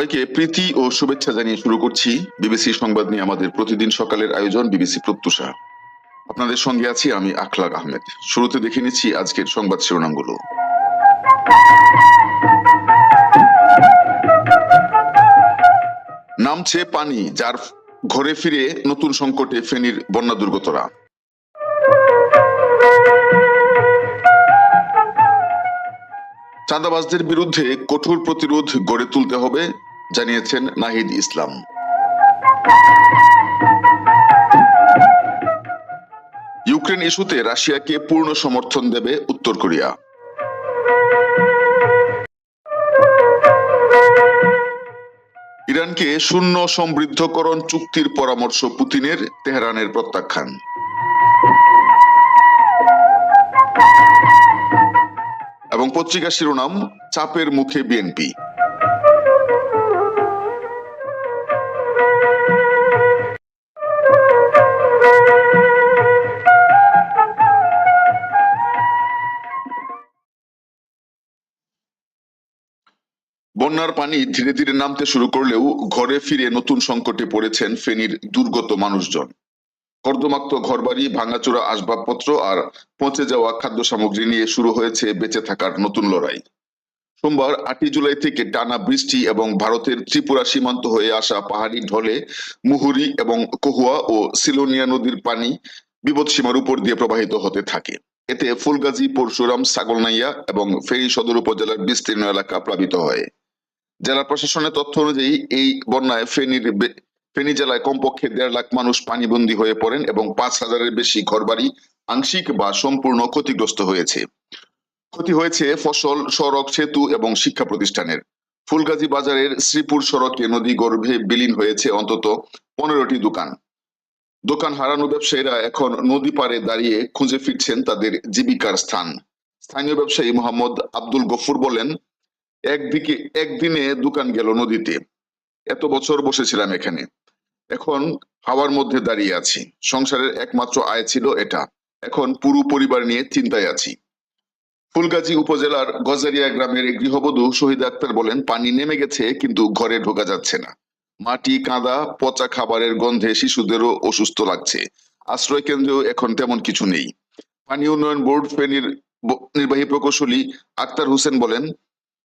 সবাইকে প্রীতি ও শুভেচ্ছা জানিয়ে শুরু করছি বিবিসি সংবাদ নিয়ে আমাদের প্রতিদিন সকালের আয়োজন বিবিসি প্রত্যুষা। আপনাদের সঙ্গে আছি আমি আখলাক আহমেদ। শুরুতে দেখে নিচ্ছি আজকের সংবাদ শিরোনামগুলো। নামছে পানি, যার ঘরে ফিরে নতুন সংকটে ফেনীর বন্যা দুর্গতরা। চাঁদাবাজদের বিরুদ্ধে কঠোর প্রতিরোধ গড়ে তুলতে হবে জানিয়েছেন নাহিদ ইসলাম। ইউক্রেন ইস্যুতে রাশিয়াকে পূর্ণ সমর্থন দেবে উত্তর কোরিয়া। ইরানকে শূন্য সমৃদ্ধকরণ চুক্তির পরামর্শ পুতিনের তেহরানের প্রত্যাখ্যান। এবং পত্রিকা শিরোনাম, চাপের মুখে বিএনপি। বন্যার পানি ধীরে ধীরে নামতে শুরু করলেও ঘরে ফিরে নতুন সংকটে পড়েছেন ফেনীর দুর্গত মানুষজন। কর্দমাক্ত ঘরবাড়ি, ভাঙাচোরা আসবাবপত্র আর পচে যাওয়া খাদ্য সামগ্রী নিয়ে শুরু হয়েছে বেঁচে থাকার নতুন লড়াই। সোমবার আটই জুলাই থেকে টানা বৃষ্টি এবং ভারতের ত্রিপুরা সীমান্ত হয়ে আসা পাহাড়ি ঢলে মুহুরি এবং কহুয়া ও সিলোনিয়া নদীর পানি বিপদসীমার উপর দিয়ে প্রবাহিত হতে থাকে। এতে ফুলগাজী, পরশুরাম সাগলনাইয়া এবং ফেনী সদর উপজেলার বিস্তীর্ণ এলাকা প্লাবিত হয়। জেলা প্রশাসনের তথ্য অনুযায়ী, এই বন্যায় ফেনীর ফেনী জেলায় কমপক্ষে দেড় লাখ মানুষ পানিবন্দী হয়ে পড়েন এবং পাঁচ হাজারের বেশি ঘরবাড়ি আংশিক বা সম্পূর্ণ ক্ষতিগ্রস্ত হয়েছে। ক্ষতি হয়েছে ফসল, সড়ক, সেতু এবং শিক্ষা প্রতিষ্ঠানের। ফুলগাজী বাজারের শ্রীপুর সড়কে নদী গর্ভে বিলীন হয়েছে অন্তত পনেরোটি দোকান। দোকান হারানো ব্যবসায়ীরা এখন নদী পাড়ে দাঁড়িয়ে খুঁজে ফিরছেন তাদের জীবিকার স্থান। স্থানীয় ব্যবসায়ী মোহাম্মদ আব্দুল গফুর বলেন একদিকে একদিনে দোকান গেল নদীতে। এত বছর বসেছিলাম এখানে। এখন হাওয়ার মধ্যে দাঁড়িয়ে আছি। সংসারের একমাত্র আয় ছিল এটা। এখন পুরো পরিবার নিয়ে চিন্তায় আছি। ফুলগাজী উপজেলার গজারিয়া গ্রামের গৃহবধূ শহীদ আক্তার বলেন, পানি নেমে গেছে, কিন্তু ঘরে ঢোকা যাচ্ছে না। মাটি, কাঁদা, পচা খাবারের গন্ধে শিশুদেরও অসুস্থ লাগছে। আশ্রয় কেন্দ্রেও এখন তেমন কিছু নেই। পানি উন্নয়ন বোর্ড ফেনীর নির্বাহী প্রকৌশলী আক্তার হোসেন বলেন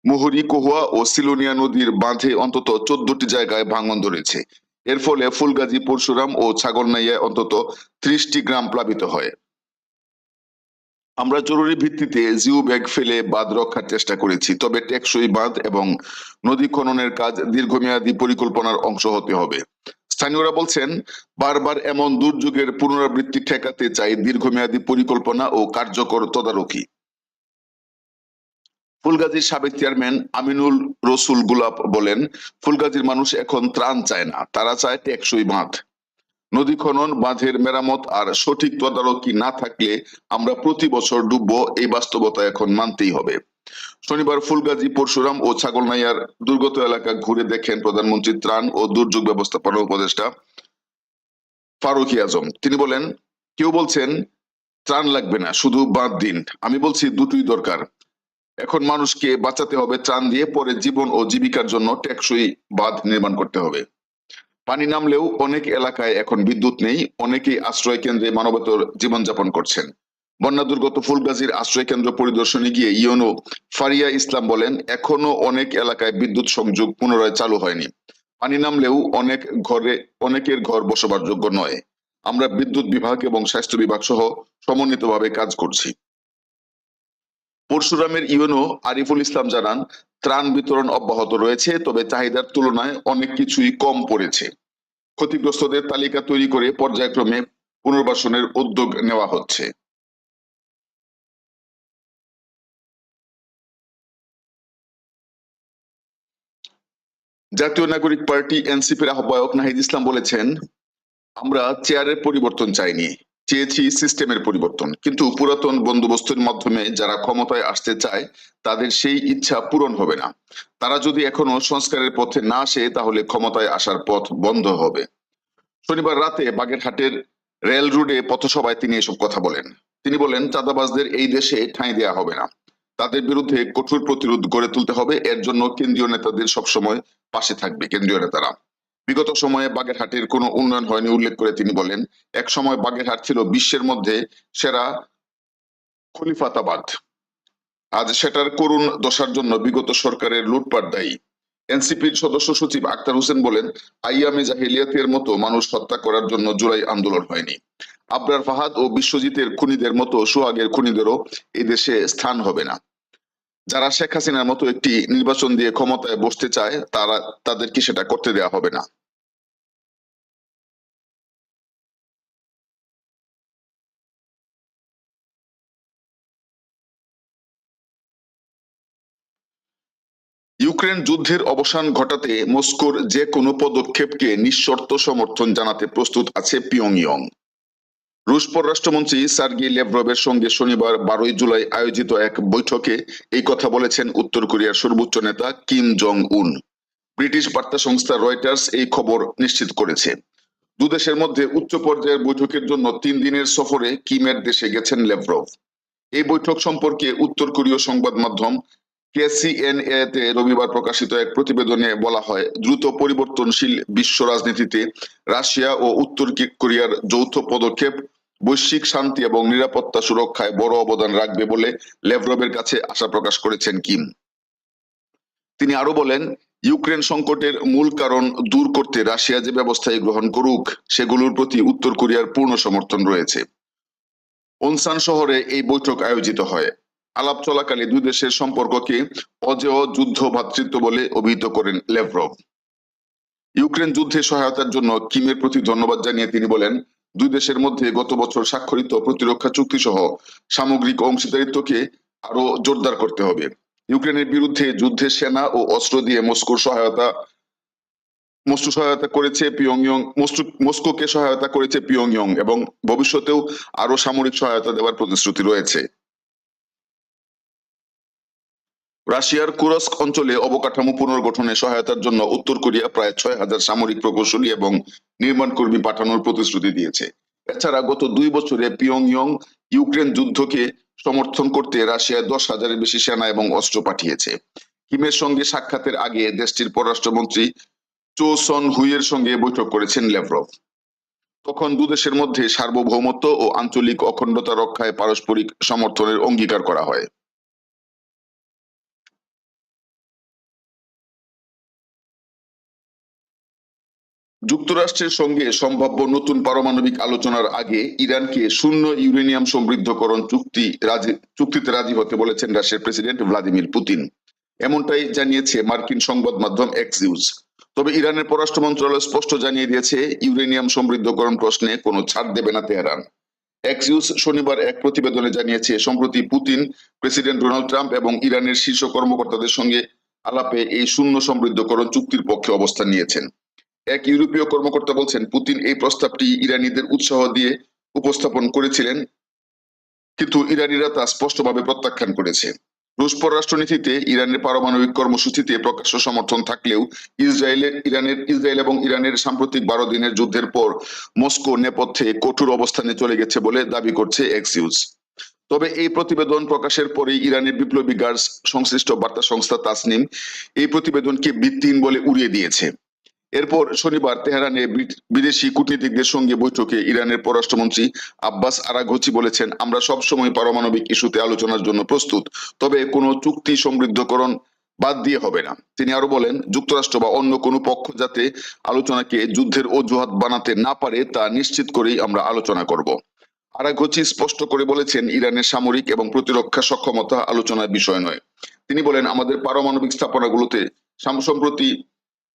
মুহুরী কহুয়া ও সিলোনিয়া নদীর বাঁধে অন্তত চোদ্দটি জায়গায় ভাঙন ধরেছে। এর ফলে ফুলগাজী, পরশুরাম ও ছাগলনাইয়ায় অন্তত ত্রিশটি গ্রাম প্লাবিত হয়। আমরা জরুরি ভিত্তিতে জিও ব্যাগ ফেলে বাঁধ রক্ষার চেষ্টা করেছি, তবে টেকসই বাঁধ এবং নদী খননের কাজ দীর্ঘমেয়াদী পরিকল্পনার অংশ হতে হবে। স্থানীয়রা বলছেন, বারবার এমন দুর্যোগের পুনরাবৃত্তি ঠেকাতে চাই দীর্ঘমেয়াদী পরিকল্পনা ও কার্যকর তদারকি। ফুলগাজীর সাবেক চেয়ারম্যান আমিনুল রসুল গুলাব বলেন, ফুলগাজীর মানুষ এখন ত্রাণ চায় না, তারা চায় টেকসই বাঁধ। নদী খনন, বাঁধের মেরামত আর সঠিক তদারকি না থাকলে আমরা প্রতি বছর ডুববো, এই বাস্তবতা এখন মানতেই হবে। শনিবার ফুলগাজী, পরশুরাম ও ছাগলনাইয়ার দুর্গত এলাকা ঘুরে দেখেন প্রধানমন্ত্রী ত্রাণ ও দুর্যোগ ব্যবস্থাপনা উপদেষ্টা ফারুকি আজম। তিনি বলেন, কেউ বলছেন, ত্রাণ লাগবে না, শুধু বাঁধ দিন। আমি বলছি, দুটোই দরকার। এখন মানুষকে বাঁচাতে হবে, ত্রাণ দিয়ে পরে জীবন ও জীবিকার জন্য টেকসই বাঁধ নির্মাণ করতে হবে। পানি নামলেও অনেক এলাকায় এখন বিদ্যুৎ নেই, অনেকেই আশ্রয় কেন্দ্রে মানবতর জীবনযাপন করছেন। বন্যা দুর্গত ফুলগাজীর আশ্রয় কেন্দ্র পরিদর্শনে গিয়ে ইয়নো ফারিয়া ইসলাম বলেন, এখনও অনেক এলাকায় বিদ্যুৎ সংযোগ পুনরায় চালু হয়নি। পানি নামলেও অনেক ঘরে, অনেকের ঘর বসবাসযোগ্য নয়। আমরা বিদ্যুৎ বিভাগ এবং স্বাস্থ্য বিভাগ সহ সমন্বিতভাবে কাজ করছি। পরশুরামের ইউনো আরিফুল ইসলাম জানান, ত্রাণ বিতরণ অব্যাহত রয়েছে, তবে চাহিদার তুলনায় অনেক কিছুই কম পড়েছে। ক্ষতিগ্রস্তদের তালিকা তৈরি করে পর্যায়ক্রমে পুনর্বাসনের উদ্যোগ নেওয়া হচ্ছে। জাতীয় নাগরিক পার্টি এনসিপির আহ্বায়ক নাহিদ ইসলাম বলেছেন, আমরা চেয়ারের পরিবর্তন চাইনি। চেয়েছি সিস্টেমের পরিবর্তন। কিন্তু পুরাতন বন্দোবস্তের মাধ্যমে যারা ক্ষমতায় আসতে চায়, তাদের সেই ইচ্ছা পূরণ হবে না। তারা যদি এখনও সংস্কারের পথে না আসে, তাহলে ক্ষমতায় আসার পথ বন্ধ হবে। শনিবার রাতে বাগেরহাটের রেল রোডে পথসভায় তিনি এসব কথা বলেন। তিনি বলেন, চাঁদাবাজদের এই দেশে ঠাঁই দেয়া হবে না। তাদের বিরুদ্ধে কঠোর প্রতিরোধ গড়ে তুলতে হবে। এর জন্য কেন্দ্রীয় নেতাদের সবসময় পাশে থাকবে কেন্দ্রীয় নেতারা। বিগত সময়ে বাগেরহাটের কোনো উন্নয়ন হয়নি উল্লেখ করে তিনি বলেন, এক সময় বাগেরহাট ছিল বিশ্বের মধ্যে সেরা খলিফাতাবাদ। আজ সেটার করুণ দশার জন্য বিগত সরকারের লুটপাট দায়ী। এনসিপির সদস্য সচিব আক্তার হোসেন বলেন, আইয়ামে জাহিলিয়াতের মতো মানুষ হত্যা করার জন্য জুলাই আন্দোলন হয়নি। আবরার ফাহাদ ও বিশ্বজিতের খুনিদের মতো সোহাগের খুনিদেরও এদেশে স্থান হবে না। যারা শেখ হাসিনার মতো একটি নির্বাচন দিয়ে ক্ষমতায় বসতে চায়, তারা তাদেরকে সেটা করতে দেওয়া হবে না? ইউক্রেন যুদ্ধের অবসান ঘটাতে মস্কোর যে কোনো পদক্ষেপকে নিঃশর্ত সমর্থন জানাতে প্রস্তুত আছে পিয়ংইয়ং। রুশ পররাষ্ট্রমন্ত্রী সার্গি লেভরভের সঙ্গে শনিবার বারোই জুলাই আয়োজিত এক বৈঠকে এই কথা বলেছেন উত্তর কোরিয়ার সর্বোচ্চ নেতা কিম জং উন ব্রিটিশ বার্তা সংস্থা রয়টার্স এই খবর নিশ্চিত করেছে। দুদেশের মধ্যে উচ্চ পর্যায়ের বৈঠকের জন্য তিন দিনের সফরে কিমের দেশে গেছেন লেভরভ। এই বৈঠক সম্পর্কে উত্তর কোরীয় সংবাদ মাধ্যম কেসিএনএ তে রবিবার প্রকাশিত এক প্রতিবেদনে বলা হয়, দ্রুত পরিবর্তনশীল বিশ্ব রাজনীতিতে রাশিয়া ও উত্তর কোরিয়ার যৌথ পদক্ষেপ বৈশ্বিক শান্তি এবং নিরাপত্তা সুরক্ষায় বড় অবদান রাখবে বলে লেভরভের কাছে আশা প্রকাশ করেছেন কিম। তিনি আরও বলেন, ইউক্রেন সংকটের মূল কারণ দূর করতে রাশিয়া যে ব্যবস্থায় গ্রহণ করুক, সেগুলোর প্রতি উত্তর কোরিয়ার পূর্ণ সমর্থন রয়েছে। ওনসান শহরে এই বৈঠক আয়োজিত হয়। আলাপ চলাকালে দুই দেশের সম্পর্ককে অজেয় যুদ্ধ ভাতৃত্ব বলে অভিহিত করেন লেভরভ। ইউক্রেন যুদ্ধে সহায়তার জন্য কিমের প্রতি ধন্যবাদ জানিয়ে তিনি বলেন দুই দেশের মধ্যে গত বছর স্বাক্ষরিত প্রতিরক্ষা চুক্তি সহ সামগ্রিক অংশীদারিত্বকে আরও জোরদার করতে হবে। ইউক্রেনের বিরুদ্ধে যুদ্ধে সেনা ও অস্ত্র দিয়ে মস্কোর সহায়তা, মস্কো সহায়তা করেছে পিয়ংইয়ং, মস্কো- মস্কোকে সহায়তা করেছে পিয়ংইয়ং এবং ভবিষ্যতেও আরও সামরিক সহায়তা দেওয়ার প্রতিশ্রুতি রয়েছে। রাশিয়ার কুরস্ক অঞ্চলে অবকাঠামো পুনর্গঠনে সহায়তার জন্য উত্তর কোরিয়া প্রায় ছয় হাজার সামরিক প্রকৌশলী এবং নির্মাণ কর্মী পাঠানোর প্রতিশ্রুতি দিয়েছে। এছাড়া গত দুই বছরে পিয়ংইয়ং ইউক্রেন যুদ্ধকে সমর্থন করতে রাশিয়া দশ হাজারের বেশি সেনা এবং অস্ত্র পাঠিয়েছে। কিমের সঙ্গে সাক্ষাতের আগে দেশটির পররাষ্ট্রমন্ত্রী চো সন হুইয়ের সঙ্গে বৈঠক করেছেন লেভরভ। তখন দুদেশের মধ্যে সার্বভৌমত্ব ও আঞ্চলিক অখণ্ডতা রক্ষায় পারস্পরিক সমর্থনের অঙ্গীকার করা হয়। যুক্তরাষ্ট্রের সঙ্গে সম্ভাব্য নতুন পারমাণবিক আলোচনার আগে ইরানকে শূন্য ইউরেনিয়াম সমৃদ্ধকরণ চুক্তি চুক্তিতে রাজি হতে বলেছেন রাশিয়ার প্রেসিডেন্ট ভ্লাদিমির পুতিন। এমনটাই জানিয়েছে মার্কিন সংবাদ মাধ্যম এক্স নিউজ তবে ইরানের পররাষ্ট্র মন্ত্রণালয় স্পষ্ট জানিয়ে দিয়েছে, ইউরেনিয়াম সমৃদ্ধকরণ প্রশ্নে কোনো ছাড় দেবে না তেহরান। এক্সিউস শনিবার এক প্রতিবেদনে জানিয়েছে, সম্প্রতি পুতিন, প্রেসিডেন্ট ডোনাল্ড ট্রাম্প এবং ইরানের শীর্ষ কর্মকর্তাদের সঙ্গে আলাপে এই শূন্য সমৃদ্ধকরণ চুক্তির পক্ষে অবস্থান নিয়েছেন। এক ইউরোপীয় কর্মকর্তা বলছেন, পুতিন এই প্রস্তাবটি ইরানিদের উৎসাহ দিয়ে উপস্থাপন করেছিলেন, কিন্তু ইরানিরা তা স্পষ্টভাবে প্রত্যাখ্যান করেছে। রুশ পররাষ্ট্রনীতিতে ইরানের পারমাণবিক কর্মসূচিতে প্রকাশ্য সমর্থন থাকলেও ইসরায়েলের ইরানের, ইসরায়েল এবং ইরানের সাম্প্রতিক বারো দিনের যুদ্ধের পর মস্কো নেপথ্যে কঠোর অবস্থানে চলে গেছে বলে দাবি করছে এক্সিউজ তবে এই প্রতিবেদন প্রকাশের পরেই ইরানের বিপ্লবী গার্ডস সংশ্লিষ্ট বার্তা সংস্থা তাসনিম এই প্রতিবেদনকে ভিত্তিহীন বলে উড়িয়ে দিয়েছে। এরপর শনিবার তেহরানে বিদেশি কূটনীতিকদের সঙ্গে বৈঠকে ইরানের পররাষ্ট্রমন্ত্রী আব্বাস আরাঘচি বলেছেন, আমরা সবসময় পারমাণবিক ইস্যুতে আলোচনার জন্য প্রস্তুত, তবে কোনো চুক্তি সমৃদ্ধকরণ বাদ দিয়ে হবে না। তিনি আরও বলেন, যুক্তরাষ্ট্র বা অন্য কোনো পক্ষ যাতে আলোচনাকে যুদ্ধের অজুহাত বানাতে না পারে, তা নিশ্চিত করেই আমরা আলোচনা করব। আরাঘচি স্পষ্ট করে বলেছেন, ইরানের সামরিক এবং প্রতিরক্ষা সক্ষমতা আলোচনার বিষয় নয়। তিনি বলেন, আমাদের পারমাণবিক স্থাপনাগুলোতে সাম- সম্প্রতি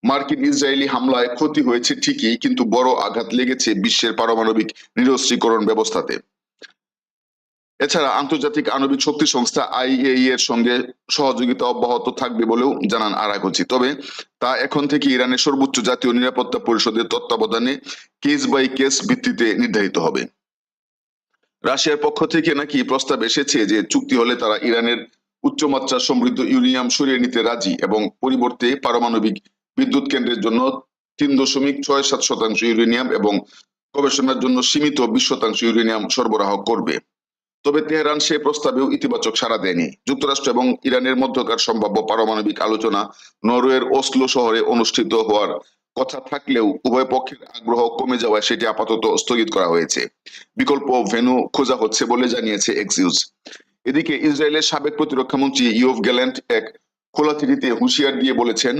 মার্কিন ইসরায়েলি হামলায় ক্ষতি হয়েছে ঠিকই, কিন্তু বড় আঘাত লেগেছে বিশ্বের পারমাণবিক নিরস্ত্রীকরণ ব্যবস্থাতে। এছাড়া আন্তর্জাতিক আণবিক শক্তি সংস্থা আইএই এর সঙ্গে সহযোগিতা অব্যাহত থাকবে বলেও জানান আরাঘচি তবে তা এখন থেকে ইরানের সর্বোচ্চ জাতীয় নিরাপত্তা পরিষদের তত্ত্বাবধানে কেস বাই কেস ভিত্তিতে নির্ধারিত হবে। রাশিয়ার পক্ষ থেকে নাকি প্রস্তাব এসেছে যে চুক্তি হলে তারা ইরানের উচ্চমাত্রা সমৃদ্ধ ইউনিয়াম সরিয়ে নিতে রাজি এবং পরিবর্তে পারমাণবিক বিদ্যুৎ কেন্দ্রের জন্য তিন দশমিক ছয় সাত শতাংশ ইউরেনিয়াম এবং গবেষণার জন্য সীমিত বিশ শতাংশ ইউরেনিয়াম সরবরাহ করবে। তবে তেহরান সে প্রস্তাবেও ইতিবাচক সাড়া দেয়নি। যুক্তরাষ্ট্র এবং ইরানের মধ্যকার সম্ভাব্য পারমাণবিক আলোচনা নরওয়ের ওসলো শহরে অনুষ্ঠিত হওয়ার কথা থাকলেও উভয় পক্ষের আগ্রহ কমে যাওয়ায় সেটি আপাতত স্থগিত করা হয়েছে। বিকল্প ভেন্যু খোঁজা হচ্ছে বলে জানিয়েছে এক্সিউজ এদিকে ইসরায়েলের সাবেক প্রতিরক্ষা মন্ত্রী ইউভ গ্যালেন্ট এক খোলা চিঠিতে হুঁশিয়ার দিয়ে বলেছেন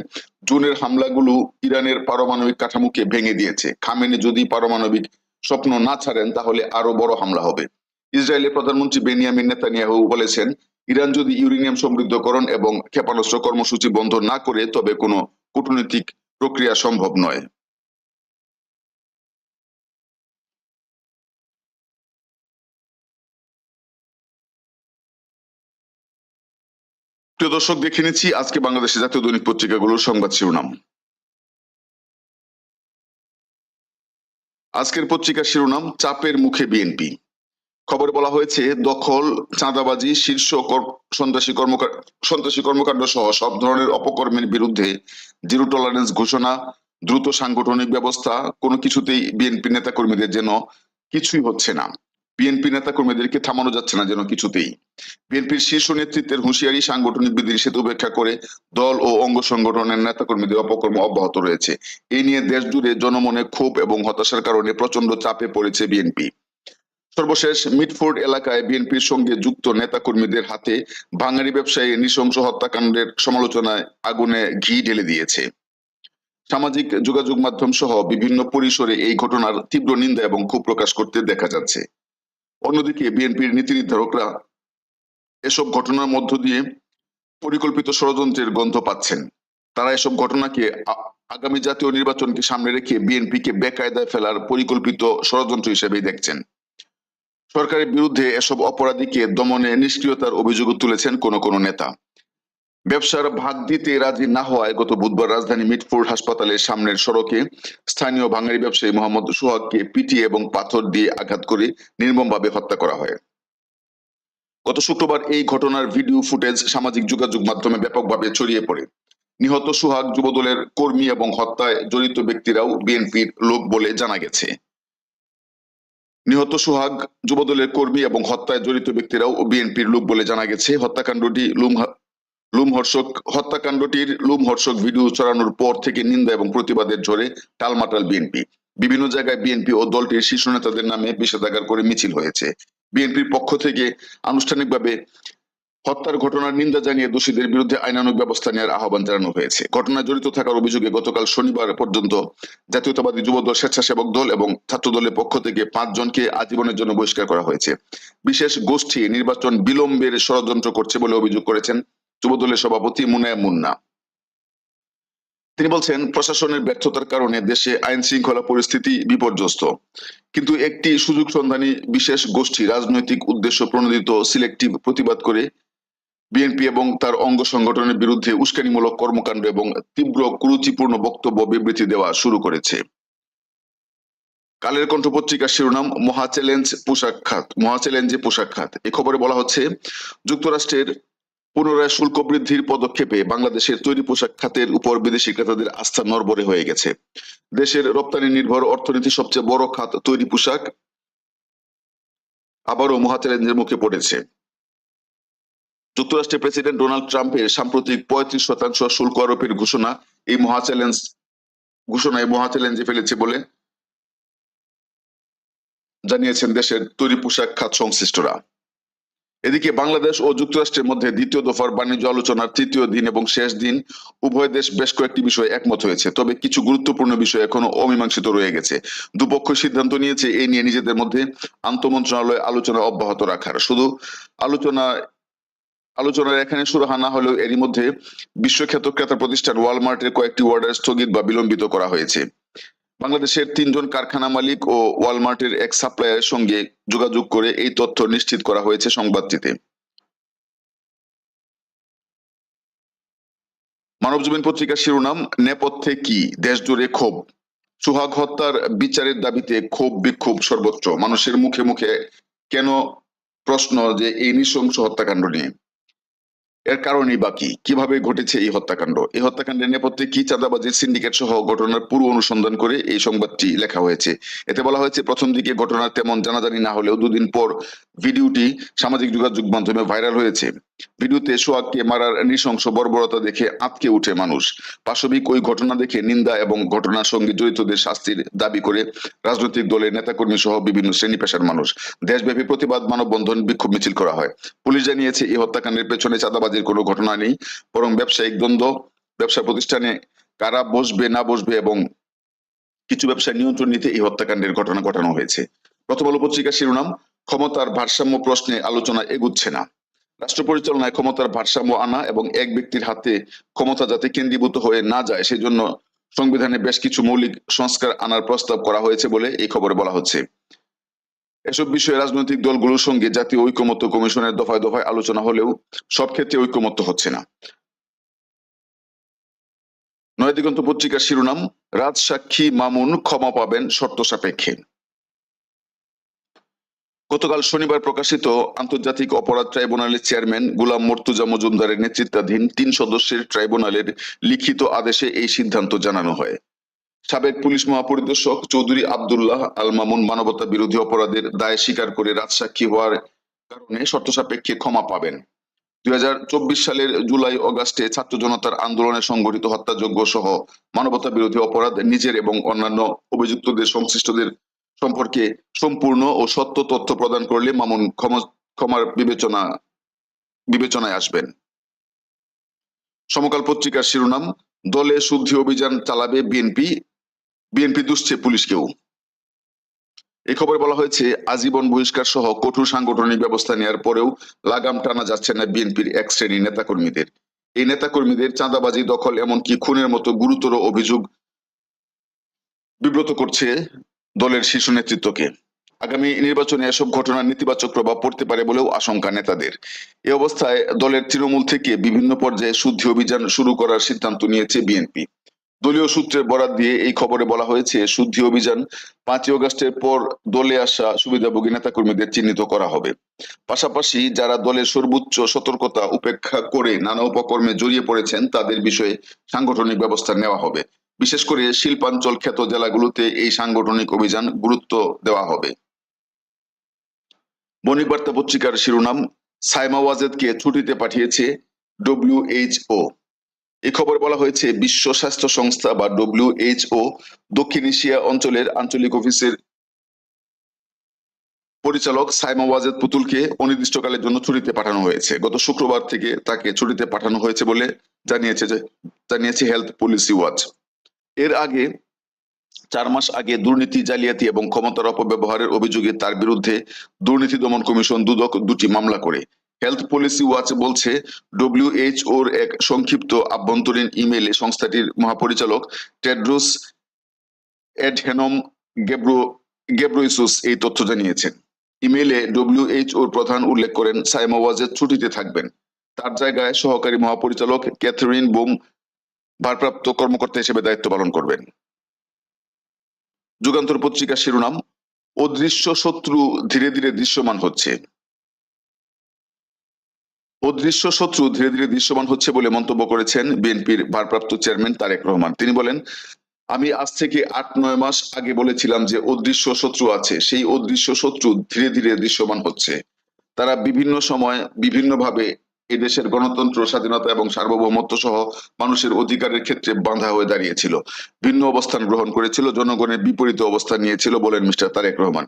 জুনের হামলাগুলো ইরানের পারমাণবিক কাঠামোকে ভেঙে দিয়েছে। খামেনে যদি পারমাণবিক স্বপ্ন না ছাড়েন, তাহলে আরও বড় হামলা হবে। ইসরায়েলের প্রধানমন্ত্রী বেনিয়ামিন নেতানিয়াহু বলেছেন, ইরান যদি ইউরেনিয়াম সমৃদ্ধকরণ এবং ক্ষেপণাস্ত্র কর্মসূচি বন্ধ না করে, তবে কোনো কূটনৈতিক প্রক্রিয়া সম্ভব নয়। প্রিয় দর্শক, দেখে নিচ্ছি আজকে বাংলাদেশের জাতীয় দৈনিক পত্রিকাগুলোর সংবাদ শিরোনাম। আজকের পত্রিকার শিরোনাম, চাপের মুখে বিএনপি। খবরে বলা হয়েছে, দখল, চাঁদাবাজি শীর্ষ সন্ত্রাসী কর্মকাণ্ড সন্ত্রাসী কর্মকাণ্ড সহ সব ধরনের অপকর্মের বিরুদ্ধে জিরো টলারেন্স ঘোষণা, দ্রুত সাংগঠনিক ব্যবস্থা, কোনো কিছুতেই বিএনপি নেতাকর্মীদের যেন কিছুই হচ্ছে না। বিএনপি নেতাকর্মীদেরকে থামানো যাচ্ছে না যেন কিছুতেই। বিএনপির শীর্ষ নেতৃত্বের হুঁশিয়ারি সাংগঠনিক সেতু উপেক্ষা করে দল ও অঙ্গ সংগঠনের নেতাকর্মীদের অপকর্ম অব্যাহত রয়েছে। এই নিয়ে দেশ জুড়ে জনমনে ক্ষোভ এবং হতাশার কারণে প্রচণ্ড চাপে পড়েছে বিএনপি। সর্বশেষ মিটফোর্ড এলাকায় বিএনপির সঙ্গে যুক্ত নেতাকর্মীদের হাতে বাঙালি ব্যবসায়ী নৃশংস হত্যাকাণ্ডের সমালোচনায় আগুনে ঘি ঢেলে দিয়েছে। সামাজিক যোগাযোগ মাধ্যম সহ বিভিন্ন পরিসরে এই ঘটনার তীব্র নিন্দা এবং ক্ষোভ প্রকাশ করতে দেখা যাচ্ছে। অন্যদিকে বিএনপির নীতি নির্ধারকরা এসব ঘটনার মধ্য দিয়ে পরিকল্পিত ষড়যন্ত্রের গন্ধ পাচ্ছেন। তারা এসব ঘটনাকে আগামী জাতীয় নির্বাচনকে সামনে রেখে বিএনপিকে বেকায়দায় ফেলার পরিকল্পিত ষড়যন্ত্র হিসেবেই দেখছেন। সরকারের বিরুদ্ধে এসব অপরাধীকে দমনে নিষ্ক্রিয়তার অভিযোগ তুলেছেন কোন কোন নেতা। ব্যবসার ভাগ দিতে রাজি না হওয়ায় গত বুধবার রাজধানী মিটফোর্ড হাসপাতালের সামনের সড়কে স্থানীয় বাঙালি ব্যবসায়ী মোহাম্মদ সোহাগকে পিটিয়ে এবং পাথর দিয়ে আঘাত করে নির্মমভাবে হত্যা করা হয়। গত শুক্রবার এই ঘটনার ভিডিও ফুটেজ সামাজিক যোগাযোগ মাধ্যমে ব্যাপকভাবে ছড়িয়ে পড়ে। নিহত সোহাগ যুবদলের কর্মী এবং হত্যায় জড়িত ব্যক্তিরাও বিএনপির লোক বলে জানা গেছে। নিহত সোহাগ যুবদলের কর্মী এবং হত্যায় জড়িত ব্যক্তিরাও বিএনপির লোক বলে জানা গেছে। হত্যাকাণ্ডটি লুমহর্ষক হত্যাকাণ্ডটির লুমহর্ষক ভিডিও ছড়ানোর পর থেকে নিন্দা এবং প্রতিবাদের ঝড়ে টালমাটাল বিএনপি। বিভিন্ন জায়গায় বিএনপি ও দলটির শীর্ষ নেতাদের নামে বিষেধাগার করে মিছিল হয়েছে। বিএনপির পক্ষ থেকে আনুষ্ঠানিকভাবে হত্যার ঘটনার নিন্দা জানিয়ে দোষীদের বিরুদ্ধে আইনানুগ ব্যবস্থা নেওয়ার আহ্বান জানানো হয়েছে। ঘটনায় জড়িত থাকার অভিযোগে গতকাল শনিবার পর্যন্ত জাতীয়তাবাদী যুবদল, স্বেচ্ছাসেবক দল এবং ছাত্র দলের পক্ষ থেকে পাঁচ জনকে আজীবনের জন্য বহিষ্কার করা হয়েছে। বিশেষ গোষ্ঠী নির্বাচন বিলম্বের ষড়যন্ত্র করছে বলে অভিযোগ করেছেন যুবদলের সভাপতি মুনায় মুন্না। তিনি বলছেন, প্রশাসনের ব্যর্থতার কারণে দেশে আইন শৃঙ্খলা পরিস্থিতি বিপর্যস্ত। কিন্তু একটি সুযোগ সন্ধানী বিশেষ গোষ্ঠী রাজনৈতিক উদ্দেশ্য প্রণোদিত সিলেক্টিভ প্রতিবাদ করে বিএনপি এবং তার অঙ্গ সংগঠনের বিরুদ্ধে উস্কানিমূলক কর্মকাণ্ড এবং তীব্র কুরুচিপূর্ণ বক্তব্য বিবৃতি দেওয়া শুরু করেছে। কালের কণ্ঠ পত্রিকার শিরোনাম, মহা চ্যালেঞ্জ পোশাক খাত, মহা চ্যালেঞ্জে পোশাক খাত। এ খবরে বলা হচ্ছে, যুক্তরাষ্ট্রের পুনরায় শুল্ক বৃদ্ধির পদক্ষেপে বাংলাদেশের তৈরি পোশাক খাতের উপর বিদেশি ক্রেতাদের আস্থা নড়বড়ে হয়ে গেছে। দেশের রপ্তানি নির্ভর অর্থনীতি সবচেয়ে বড় খাত তৈরি পোশাক আবারও মহা চ্যালেঞ্জের মুখে পড়েছে। যুক্তরাষ্ট্রের প্রেসিডেন্ট ডোনাল্ড ট্রাম্পের সাম্প্রতিক পঁয়ত্রিশ শতাংশ শুল্ক আরোপের ঘোষণা এই মহা চ্যালেঞ্জ ঘোষণায় মহা চ্যালেঞ্জে ফেলেছে বলে জানিয়েছেন দেশের তৈরি পোশাক খাত সংশ্লিষ্টরা। এদিকে বাংলাদেশ ও যুক্তরাষ্ট্রের মধ্যে দ্বিতীয় দফার বাণিজ্য আলোচনার তৃতীয় দিন এবং শেষ দিন, উভয় দেশ বেশ কয়েকটি বিষয়ে একমত হয়েছে। তবে কিছু গুরুত্বপূর্ণ বিষয় এখনও অমীমাংসিত রয়ে গেছে। দুপক্ষ সিদ্ধান্ত নিয়েছে এই নিয়ে নিজেদের মধ্যে আন্তমন্ত্রণালয় আলোচনা অব্যাহত রাখার। শুধু আলোচনা, আলোচনার এখানে সুরাহা না হলেও এরই মধ্যে বিশ্বখ্যাত ক্রেতা প্রতিষ্ঠান ওয়ালমার্টের কয়েকটি অর্ডার স্থগিত বা বিলম্বিত করা হয়েছে। বাংলাদেশের তিনজন কারখানা মালিক ও ওয়ালমার্টের এক সাপ্লায়ারের সঙ্গে যোগাযোগ করে এই তথ্য নিশ্চিত করা হয়েছে সংবাদটিতে। মানবজমিন পত্রিকার শিরোনাম, নেপথ্যে কি? দেশ জুড়ে ক্ষোভ। সুহাগ হত্যার বিচারের দাবিতে ক্ষোভ, বিক্ষোভ সর্বোচ্চ। মানুষের মুখে মুখে কেন প্রশ্ন যে এই নৃশংস হত্যাকাণ্ড নিয়ে? এর কারণই বাকি কীভাবে ঘটেছে এই হত্যাকাণ্ড? এই হত্যাকাণ্ডের নেপথ্যে কি চাঁদাবাজির সিন্ডিকেট সহ ঘটনার পুরো অনুসন্ধান করে এই সংবাদটি লেখা হয়েছে? এতে বলা হয়েছে, প্রথম দিকে ঘটনার তেমন জানাজানি না হলেও দুদিন পর ভিডিওটি সামাজিক যোগাযোগ মাধ্যমে ভাইরাল হয়েছে। ভিডিওতে সোহাগকে মারার নৃশংস বর্বরতা দেখে আতকে উঠে মানুষ। পাশবিক ওই ঘটনা দেখে নিন্দা এবং ঘটনার সঙ্গে জড়িতদের শাস্তির দাবি করে রাজনৈতিক দলের নেতাকর্মী সহ বিভিন্ন শ্রেণি পেশার মানুষ। দেশব্যাপী প্রতিবাদ, মানববন্ধন বিক্ষোভ মিছিল করা হয়। পুলিশ জানিয়েছে, এই হত্যাকাণ্ডের পেছনে চাঁদাবাজির কোনো ঘটনা নেই, বরং ব্যবসায়িক দ্বন্দ্ব, ব্যবসা প্রতিষ্ঠানে কারা বসবে, না বসবে এবং কিছু ব্যবসায় নিয়ন্ত্রণ নিতে এই হত্যাকাণ্ডের ঘটনা ঘটানো হয়েছে। প্রথম আলো পত্রিকার শিরোনাম, ক্ষমতার ভারসাম্য প্রশ্নে আলোচনা এগুচ্ছে না। রাষ্ট্র পরিচালনায় ক্ষমতার ভারসাম্য আনা এবং এক ব্যক্তির হাতে ক্ষমতা যাতে কেন্দ্রীভূত হয়ে না যায়, সেজন্য সংবিধানে বেশ কিছু মৌলিক সংস্কার আনার প্রস্তাব করা হয়েছে বলে এই খবরে বলা হচ্ছে। এসব বিষয়ে রাজনৈতিক দলগুলোর সঙ্গে জাতীয় ঐকমত্য কমিশনের দফায় দফায় আলোচনা হলেও সব ক্ষেত্রে ঐকমত্য হচ্ছে না। নয়াদিগন্ত পত্রিকার শিরোনাম, রাজসাক্ষী মামুন ক্ষমা পাবেন শর্ত সাপেক্ষে। গতকাল শনিবার প্রকাশিত আন্তর্জাতিক অপরাধ ট্রাইব্যুনালের চেয়ারম্যান গুলাম মর্তুজা মজুমদারের নেতৃত্বাধীন তিন সদস্যের ট্রাইব্যুনালের লিখিত আদেশে এই সিদ্ধান্ত জানানো হয়। সাবেক পুলিশ মহাপরিদর্শক চৌধুরী আবদুল্লাহ আল মামুন মানবতা বিরোধী অপরাধের দায় স্বীকার করে রাজসাক্ষী হওয়ার কারণে শর্ত সাপেক্ষে ক্ষমা পাবেন। দুই হাজার চব্বিশ সালের জুলাই অগাস্টে ছাত্র জনতার আন্দোলনে সংঘটিত হত্যাযজ্ঞ সহ মানবতা বিরোধী অপরাধ নিজের এবং অন্যান্য অভিযুক্তদের সংশ্লিষ্টদের সম্পর্কে সম্পূর্ণ ও সত্য তথ্য প্রদান করলে মামুন ক্ষমার বিবেচনা, বিবেচনায় আসবেন। সমকাল পত্রিকার শিরোনাম, দলে শুদ্ধি অভিযান চালাবে বিএনপি বিএনপি দুষছে পুলিশকেও। এই খবরে বলা হয়েছে, আজীবন বহিষ্কার সহ কঠোর সাংগঠনিক ব্যবস্থা নেওয়ার পরেও লাগাম টানা যাচ্ছে না বিএনপির এক শ্রেণির নেতাকর্মীদের। এই নেতাকর্মীদের চাঁদাবাজি, দখল, এমনকি খুনের মতো গুরুতর অভিযোগ বিব্রত করছে দলের শীর্ষ নেতৃত্বকে। আগামী নির্বাচনে এসব ঘটনার নেতিবাচক প্রভাব পড়তে পারে বলেও আশঙ্কা নেতাদের। এ অবস্থায় দলের তৃণমূল থেকে বিভিন্ন পর্যায়ে শুদ্ধি অভিযান শুরু করার সিদ্ধান্ত নিয়েছে বিএনপি। দলীয় সূত্রের বরাত দিয়ে এই খবরে বলা হয়েছে, শুদ্ধি অভিযান পাঁচই অগস্টের পর দলে আসা সুবিধাভোগী নেতাকর্মীদের চিহ্নিত করা হবে। পাশাপাশি যারা দলের সর্বোচ্চ সতর্কতা উপেক্ষা করে নানা উপকর্মে জড়িয়ে পড়েছেন, তাদের বিষয়ে সাংগঠনিক ব্যবস্থা নেওয়া হবে। বিশেষ করে শিল্পাঞ্চল খ্যাত জেলাগুলোতে এই সাংগঠনিক অভিযান গুরুত্ব দেওয়া হবে। বণিক বার্তা পত্রিকার শিরোনাম, সাইমা ওয়াজেদকে ছুটিতে পাঠিয়েছে ডব্লিউএইচও এই খবর বলা হয়েছে, বিশ্ব স্বাস্থ্য সংস্থা বা ডব্লিউএইচও দক্ষিণ এশিয়া অঞ্চলের আঞ্চলিক অফিসের পরিচালক সাইমা ওয়াজেদ পুতুলকে অনির্দিষ্টকালের জন্য ছুটিতে পাঠানো হয়েছে। গত শুক্রবার থেকে তাকে ছুটিতে পাঠানো হয়েছে বলে জানিয়েছে জানিয়েছে হেলথ পলিসি ওয়াচ। এর আগে চার মাস আগে দুর্নীতি, জালিয়াতি এবং ক্ষমতার অপব্যবহারের অভিযোগে তার বিরুদ্ধে দুর্নীতি দমন কমিশন দুদক দুটি মামলা করে। হেলথ পলিসি ওয়াচ বলছে, ডব্লিউএইচওর এক সংক্ষিপ্ত আভ্যন্তরীণ ইমেইলে সংস্থাটির মহাপরিচালক টেড্রোস এডহেনম গেব্রো গেব্রোইসুস এই তথ্য জানিয়েছেন। ইমেইলে ডব্লিউএইচওর প্রধান উল্লেখ করেন সাইমা ওয়াজেদ ছুটিতে থাকবেন। তার জায়গায় সহকারী মহাপরিচালক ক্যাথরিন বুম ভারপ্রাপ্ত কর্মকর্তা হিসেবে দায়িত্ব পালন করবেন। যুগান্তর পত্রিকার শিরোনাম অদৃশ্য শত্রু ধীরে ধীরে দৃশ্যমান হচ্ছে। অদৃশ্য শত্রু ধীরে ধীরে দৃশ্যমান হচ্ছে বলে মন্তব্য করেছেন বিএনপির ভারপ্রাপ্ত চেয়ারম্যান তারেক রহমান। তিনি বলেন, আমি আজ থেকে আট, নয় মাস আগে বলেছিলাম যে অদৃশ্য শত্রু আছে। সেই অদৃশ্য শত্রু ধীরে ধীরে দৃশ্যমান হচ্ছে। তারা বিভিন্ন সময় বিভিন্নভাবে এদেশের গণতন্ত্র, স্বাধীনতা এবং সার্বভৌমত্ব সহ মানুষের অধিকারের ক্ষেত্রে বাঁধা হয়ে দাঁড়িয়েছিল। ভিন্ন অবস্থান গ্রহণ করেছিল, জনগণের বিপরীত অবস্থান নিয়েছিল বলেন মিস্টার তারেক রহমান।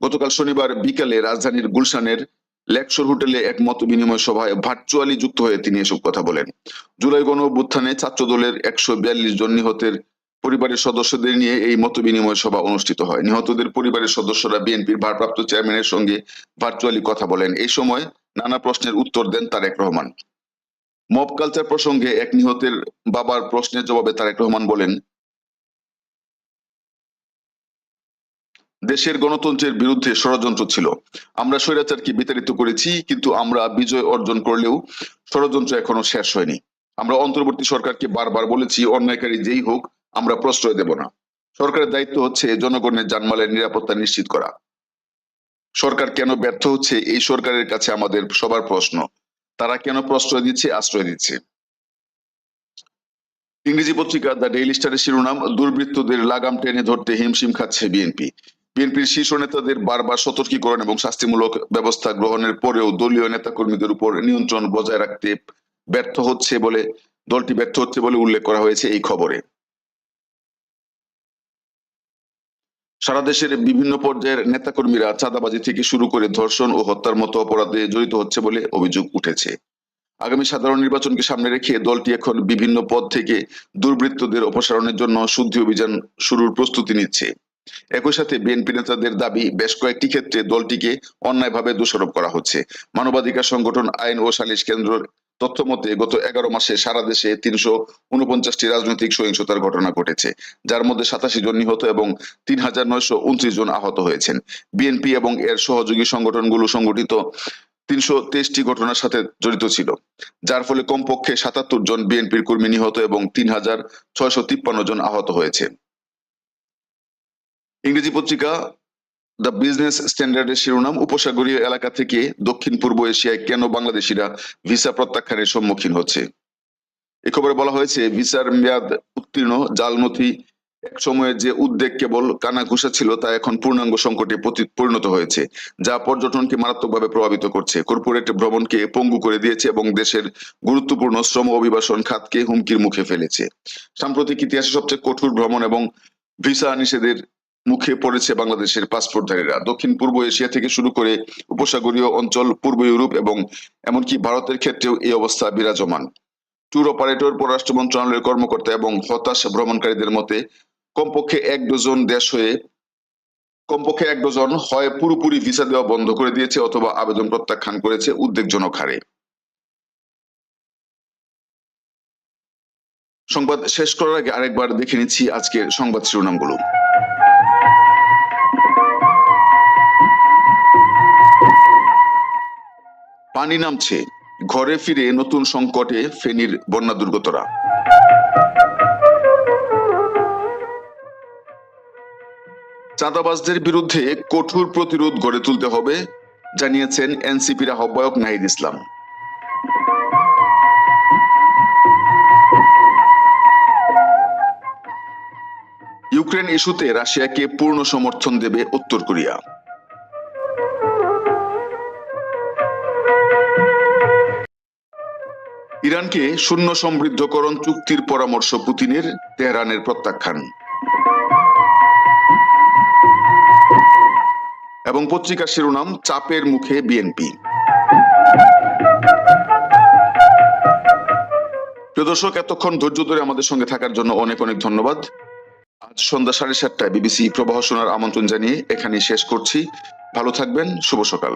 গতকাল শনিবার বিকালে রাজধানীর গুলশানের লেকশোর হোটেলে এক মত বিনিময় সভায় ভার্চুয়ালি যুক্ত হয়ে তিনি এসব কথা বলেন। জুলাই গণ অভ্যুত্থানে ছাত্র দলের একশো বিয়াল্লিশ জন নিহতের পরিবারের সদস্যদের নিয়ে এই মত বিনিময় সভা অনুষ্ঠিত হয়। নিহতদের পরিবারের সদস্যরা বিএনপির ভারপ্রাপ্ত চেয়ারম্যানের সঙ্গে ভার্চুয়ালি কথা বলেন। এই সময় নানা প্রশ্নের উত্তর দেন তারেক রহমান। মব কালচার প্রসঙ্গে এক নিহতের বাবার প্রশ্নের জবাবে তারেক রহমান বলেন, দেশের গণতন্ত্রের বিরুদ্ধে ষড়যন্ত্র ছিল। আমরা স্বৈরাচারকে বিতাড়িত করেছি, কিন্তু আমরা বিজয় অর্জন করলেও ষড়যন্ত্র এখনও শেষ হয়নি। আমরা অন্তর্বর্তী সরকারকে বারবার বলেছি, অন্যায়কারী যেই হোক, আমরা প্রশ্রয় দেব না। সরকারের দায়িত্ব হচ্ছে জনগণের জানমালের নিরাপত্তা নিশ্চিত করা। সরকার কেন ব্যর্থ হচ্ছে, এই সরকারের কাছে আমাদের সবার প্রশ্ন। তারা কেন প্রশ্রয় দিচ্ছে, আশ্রয় দিচ্ছে? ইংরেজি পত্রিকা দ্য ডেইলি স্টারের শিরোনাম, দুর্বৃত্তদের লাগাম টেনে ধরতে হিমশিম খাচ্ছে বিএনপি। বিএনপির শীর্ষ নেতাদের বারবার সতর্কীকরণ এবং শাস্তিমূলক ব্যবস্থা গ্রহণের পরেও দলীয় নেতাকর্মীদের উপর নিয়ন্ত্রণ বজায় রাখতে ব্যর্থ হচ্ছে বলে, দলটি ব্যর্থ হচ্ছে বলে উল্লেখ করা হয়েছে এই খবরে। সারা দেশের বিভিন্ন পর্যায়ের নেতাকর্মীরা চাঁদাবাজি থেকে শুরু করে ধর্ষণ ও হত্যার মতো অপরাধে জড়িত হচ্ছে বলে অভিযোগ উঠেছে। আগামী সাধারণ নির্বাচনকে সামনে রেখে দলটি এখন বিভিন্ন পদ থেকে দুর্বৃত্তদের অপসারণের জন্য শুদ্ধি অভিযান শুরুর প্রস্তুতি নিচ্ছে। একই সাথে বিএনপি নেতাদের দাবি, বেশ কয়েকটি ক্ষেত্রে দলটিকে অন্যায়ভাবে দোষারোপ করা হচ্ছে। মানবাধিকার সংগঠন আইন ও সালিশ কেন্দ্রের তথ্য মতে গত এগারো মাসে সারা দেশে তিনশো উনপঞ্চাশটি রাজনৈতিক সহিংসতার ঘটনা ঘটেছে, যার মধ্যে সাতাশি জন নিহত এবং তিন হাজার নয়শো উনত্রিশ জন আহত হয়েছেন। বিএনপি এবং এর সহযোগী সংগঠনগুলো সংগঠিত তিনশো তেইশটি ঘটনার সাথে জড়িত ছিল, যার ফলে কমপক্ষে সাতাত্তর জন বিএনপির কর্মী নিহত এবং তিন হাজার ছয়শো তিপ্পান্ন জন আহত হয়েছে। ইংরেজি পত্রিকা দ্য বিজনেস স্ট্যান্ডার্ডের শিরোনাম উপসাগরীয় এলাকা থেকে দক্ষিণ পূর্ব এশিয়ায় কেন বাংলাদেশিরা ভিসা প্রত্যাখ্যানের সম্মুখীন হচ্ছে? এ খবরে বলা হয়েছে, ভিসার মেয়াদ উত্তীর্ণ জাল নথি এক সময়ে যে উদ্বেগ কেবল কানা ঘুষা ছিল, তা এখন পূর্ণাঙ্গ সংকটে পরিণত হয়েছে, যা পর্যটনকে মারাত্মকভাবে প্রভাবিত করছে। কর্পোরেট ভ্রমণকে পঙ্গু করে দিয়েছে এবং দেশের গুরুত্বপূর্ণ শ্রম অভিবাসন খাতকে হুমকির মুখে ফেলেছে। সাম্প্রতিক ইতিহাসে সবচেয়ে কঠোর ভ্রমণ এবং ভিসা নিষেধের মুখে পড়েছে বাংলাদেশের পাসপোর্টধারীরা। দক্ষিণ পূর্ব এশিয়া থেকে শুরু করে উপসাগরীয় অঞ্চল, পূর্ব ইউরোপ এবং এমনকি ভারতের ক্ষেত্রেও এই অবস্থা বিরাজমান। ট্যুর অপারেটর, পররাষ্ট্র মন্ত্রণালয়ের কর্মকর্তা এবং হতাশ ভ্রমণকারীদের মতে, কমপক্ষে এক ডজন দেশ হয়ে, কমপক্ষে এক ডজন হয় পুরোপুরি ভিসা দেওয়া বন্ধ করে দিয়েছে অথবা আবেদন প্রত্যাখ্যান করেছে উদ্বেগজনক হারে। সংবাদ শেষ করার আগে আরেকবার দেখে নিচ্ছি আজকের সংবাদ শিরোনামগুলো। পানি নামছে। ঘরে ফিরে নতুন সংকটে ফেনীর বন্যা দুর্গতরা। চাঁদাবাজদের বিরুদ্ধে কঠোর প্রতিরোধ গড়ে তুলতে হবে, জানিয়েছেন এনসিপির আহ্বায়ক নাহিদ ইসলাম। ইউক্রেন ইস্যুতে রাশিয়াকে পূর্ণ সমর্থন দেবে উত্তর কোরিয়া। ইরানকে শূন্য সমৃদ্ধকরণ চুক্তির পরামর্শ পুতিনের তেহরানের প্রত্যাখ্যান। এবং পত্রিকার শিরোনাম, চাপের মুখে বিএনপি। দর্শক, এতক্ষণ ধৈর্য ধরে আমাদের সঙ্গে থাকার জন্য অনেক অনেক ধন্যবাদ। আজ সন্ধ্যা সাড়ে সাতটায় বিবিসি প্রবাহ শোনার আমন্ত্রণ জানিয়ে এখানেই শেষ করছি। ভালো থাকবেন, শুভ সকাল।